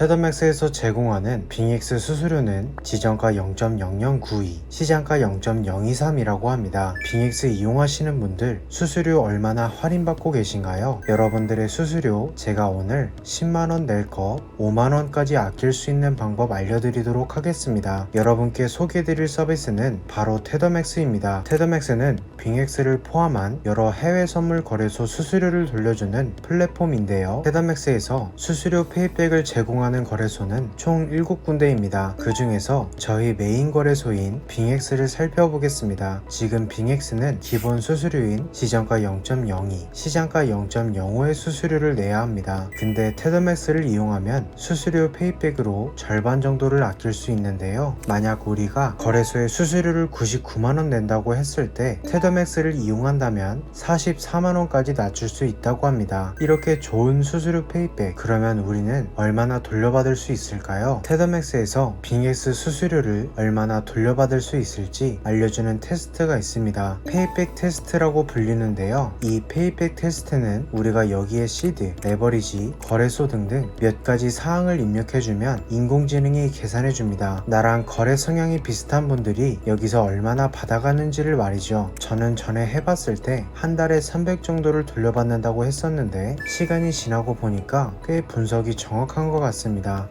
테더맥스에서 제공하는 빙엑스 수수료는 지정가 0.0092, 시장가 0.023이라고 합니다. 빙엑스 이용하시는 분들 수수료 얼마나 할인받고 계신가요? 여러분들의 수수료 제가 오늘 10만원 낼 거 5만원까지 아낄 수 있는 방법 알려드리도록 하겠습니다. 여러분께 소개해드릴 서비스는 바로 테더맥스입니다. 테더맥스는 빙엑스를 포함한 여러 해외 선물 거래소 수수료를 돌려주는 플랫폼인데요. 테더맥스에서 수수료 페이백을 제공하는 거래소는 총 7군데입니다. 그 중에서 저희 메인 거래소인 빙엑스를 살펴보겠습니다. 지금 빙엑스는 기본 수수료인 시장가 0.02, 시장가 0.05의 수수료를 내야 합니다. 근데 테더맥스를 이용하면 수수료 페이백으로 절반 정도를 아낄 수 있는데요. 만약 우리가 거래소에 수수료를 99만원 낸다고 했을 때 테더맥스를 이용한다면 44만원까지 낮출 수 있다고 합니다. 이렇게 좋은 수수료 페이백 그러면 우리는 얼마나 돌 려받을 수 있을까요? 테더맥스에서 빙엑스 수수료를 얼마나 돌려받을 수 있을지 알려주는 테스트가 있습니다. 페이백 테스트라고 불리는데요. 이 페이백 테스트는 우리가 여기에 시드, 레버리지, 거래소 등등 몇 가지 사항을 입력해주면 인공지능이 계산해줍니다. 나랑 거래 성향이 비슷한 분들이 여기서 얼마나 받아가는지를 말이죠. 저는 전에 해봤을 때 한 달에 300 정도를 돌려받는다고 했었는데 시간이 지나고 보니까 꽤 분석이 정확한 것 같습니다.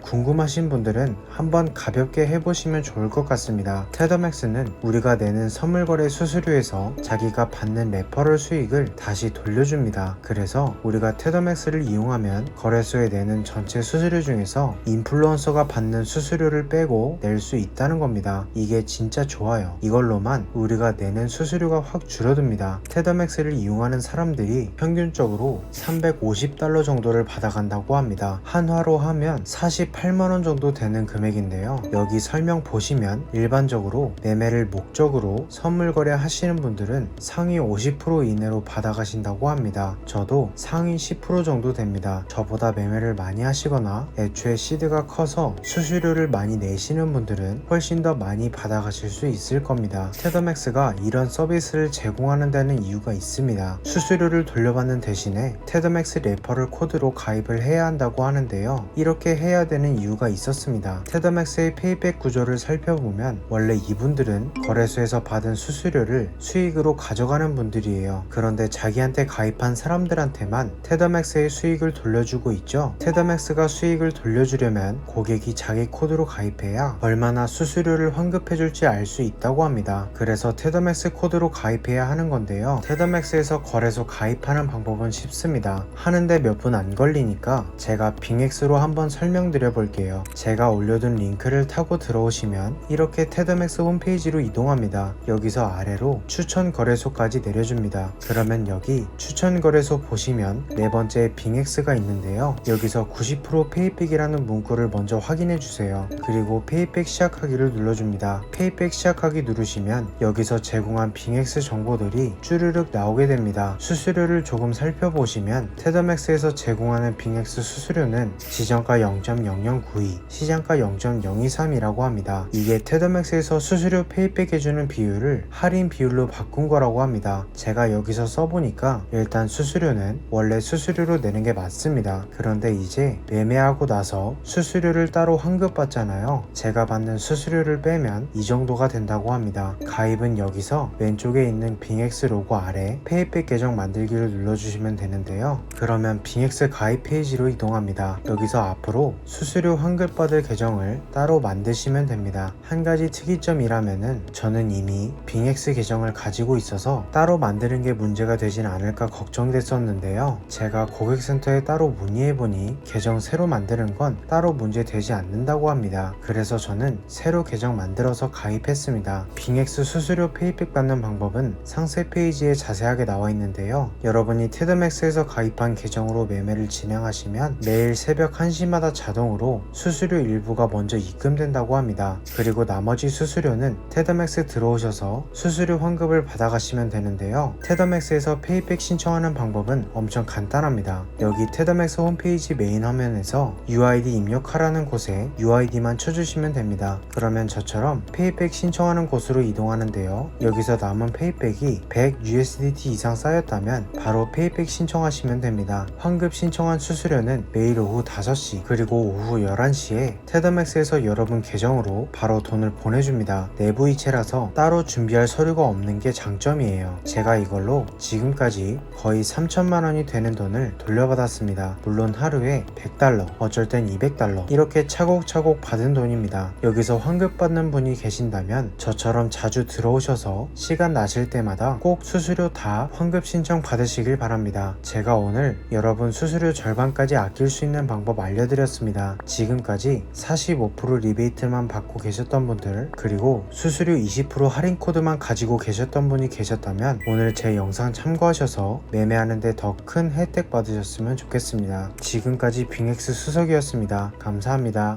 궁금하신 분들은 한번 가볍게 해보시면 좋을 것 같습니다. 테더맥스는 우리가 내는 선물 거래 수수료에서 자기가 받는 레퍼럴 수익을 다시 돌려줍니다. 그래서 우리가 테더맥스를 이용하면 거래소에 내는 전체 수수료 중에서 인플루언서가 받는 수수료를 빼고 낼 수 있다는 겁니다. 이게 진짜 좋아요. 이걸로만 우리가 내는 수수료가 확 줄어듭니다. 테더맥스를 이용하는 사람들이 평균적으로 350달러 정도를 받아간다고 합니다. 한화로 하면 48만원 정도 되는 금액인데요. 여기 설명 보시면 일반적으로 매매를 목적으로 선물 거래 하시는 분들은 상위 50% 이내로 받아가신다고 합니다. 저도 상위 10% 정도 됩니다. 저보다 매매를 많이 하시거나 애초에 시드가 커서 수수료를 많이 내시는 분들은 훨씬 더 많이 받아가실 수 있을 겁니다. 테더맥스가 이런 서비스를 제공하는 데는 이유가 있습니다. 수수료를 돌려받는 대신에 테더맥스 레퍼럴 코드로 가입을 해야 한다고 하는데요. 이렇게 해야 되는 이유가 있었습니다. 테더맥스의 페이백 구조를 살펴보면 원래 이분들은 거래소에서 받은 수수료를 수익으로 가져가는 분들이에요. 그런데 자기한테 가입한 사람들한테만 테더맥스의 수익을 돌려주고 있죠. 테더맥스가 수익을 돌려주려면 고객이 자기 코드로 가입해야 얼마나 수수료를 환급해줄지 알 수 있다고 합니다. 그래서 테더맥스 코드로 가입해야 하는 건데요. 테더맥스에서 거래소 가입하는 방법은 쉽습니다. 하는데 몇 분 안 걸리니까 제가 빙엑스로 한번 설명드려 볼게요. 제가 올려둔 링크를 타고 들어오시면 이렇게 테더맥스 홈페이지로 이동합니다. 여기서 아래로 추천 거래소까지 내려줍니다. 그러면 여기 추천 거래소 보시면 네 번째 빙엑스가 있는데요. 여기서 90% 페이백이라는 문구를 먼저 확인해 주세요. 그리고 페이백 시작하기를 눌러줍니다. 페이백 시작하기 누르시면 여기서 제공한 빙엑스 정보들이 쭈르륵 나오게 됩니다. 수수료를 조금 살펴보시면 테더맥스에서 제공하는 빙엑스 수수료는 지정가 0.0092, 시장가 0.023이라고 합니다. 이게 테더맥스에서 수수료 페이백 해주는 비율을 할인 비율로 바꾼 거라고 합니다. 제가 여기서 써보니까 일단 수수료는 원래 수수료로 내는 게 맞습니다. 그런데 이제 매매하고 나서 수수료를 따로 환급 받잖아요. 제가 받는 수수료를 빼면 이 정도가 된다고 합니다. 가입은 여기서 왼쪽에 있는 빙엑스 로고 아래 페이백 계정 만들기를 눌러주시면 되는데요. 그러면 빙엑스 가입 페이지로 이동합니다. 여기서 앞으로 수수료 환급받을 계정을 따로 만드시면 됩니다. 한 가지 특이점이라면은 저는 이미 빙엑스 계정을 가지고 있어서 따로 만드는 게 문제가 되진 않을까 걱정됐었는데요. 제가 고객센터에 따로 문의해보니 계정 새로 만드는 건 따로 문제 되지 않는다고 합니다. 그래서 저는 새로 계정 만들어서 가입했습니다. 빙엑스 수수료 페이백 받는 방법은 상세 페이지에 자세하게 나와 있는데요. 여러분이 테드맥스에서 가입한 계정으로 매매를 진행하시면 매일 새벽 1시마다 자동으로 수수료 일부가 먼저 입금된다고 합니다. 그리고 나머지 수수료는 테드맥스 들어오셔서 수수료 환급을 받아가시면 되는데요. 테더맥스에서 페이백 신청하는 방법은 엄청 간단합니다. 여기 테더맥스 홈페이지 메인 화면에서 UID 입력하라는 곳에 UID만 쳐주시면 됩니다. 그러면 저처럼 페이백 신청하는 곳으로 이동하는데요. 여기서 남은 페이백이 100 USDT 이상 쌓였다면 바로 페이백 신청하시면 됩니다. 환급 신청한 수수료는 매일 오후 5시 그리고 그리고 오후 11시에 테더맥스에서 여러분 계정으로 바로 돈을 보내줍니다. 내부 이체라서 따로 준비할 서류가 없는 게 장점이에요. 제가 이걸로 지금까지 거의 3천만 원이 되는 돈을 돌려받았습니다. 물론 하루에 100달러, 어쩔 땐 200달러 이렇게 차곡차곡 받은 돈입니다. 여기서 환급 받는 분이 계신다면 저처럼 자주 들어오셔서 시간 나실 때마다 꼭 수수료 다 환급 신청 받으시길 바랍니다. 제가 오늘 여러분 수수료 절반까지 아낄 수 있는 방법 알려 드렸습니다. 지금까지 45% 리베이트만 받고 계셨던 분들 그리고 수수료 20% 할인 코드만 가지고 계셨던 분이 계셨다면 오늘 제 영상 참고하셔서 매매하는데 더 큰 혜택 받으셨으면 좋겠습니다. 지금까지 빙엑스 수석이었습니다. 감사합니다.